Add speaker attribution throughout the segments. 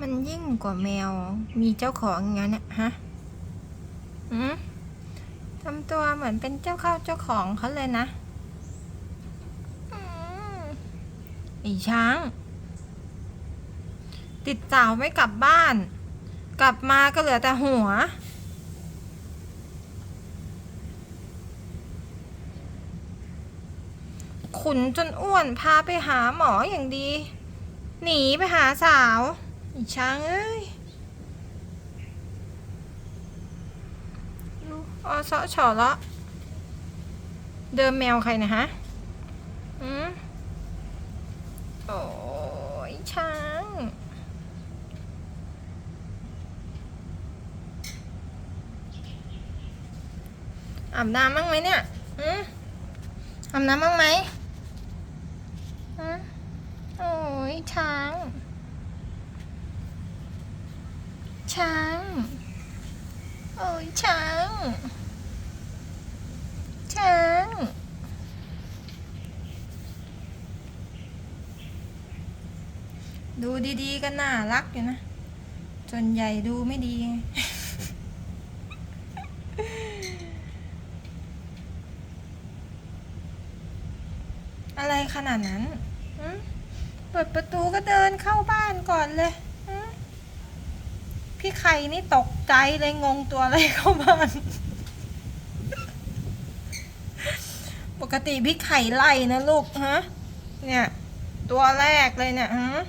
Speaker 1: มันยิ่งกว่าแมว มีเจ้าของอย่างนั้นเนี่ยฮะอืมทำตัวเหมือนเป็นเจ้าเข้าเจ้าของเขาเลยนะอืมไอ้ช้าง ติดสาวไม่กลับบ้าน กลับมาก็เหลือแต่หัว ขุนจนอ้วนพาไปหาหมออย่างดี หนีไปหาสาว ช้างเอ้ยดูอสอชอละเดิมแมวใครนะฮะอืมโอ้ยช้าง อาบน้ำบ้างไหมเนี่ยอืมอาบน้ำบ้างไหมอืมโอ้ยช้าง ช้าง โอ้ยช้าง ช้าง ดูดีๆก็น่ารักอยู่นะ ส่วนใหญ่ดูไม่ดี อะไรขนาดนั้น เปิดประตูก็เดินเข้าบ้านก่อนเลย พี่ไข่นี่ตกใจเลยงงตัวอะไรเข้าบ้าน ปกติพี่ไข่ไล่นะลูกฮะ เนี่ย ตัวแรกเลยเนี่ยฮะ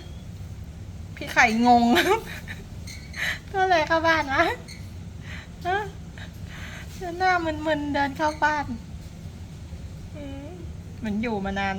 Speaker 1: พี่ไข่งง ตัวอะไรเข้าบ้านวะฮะหน้ามึนๆเดินเข้าบ้านเหมือนอยู่มานาน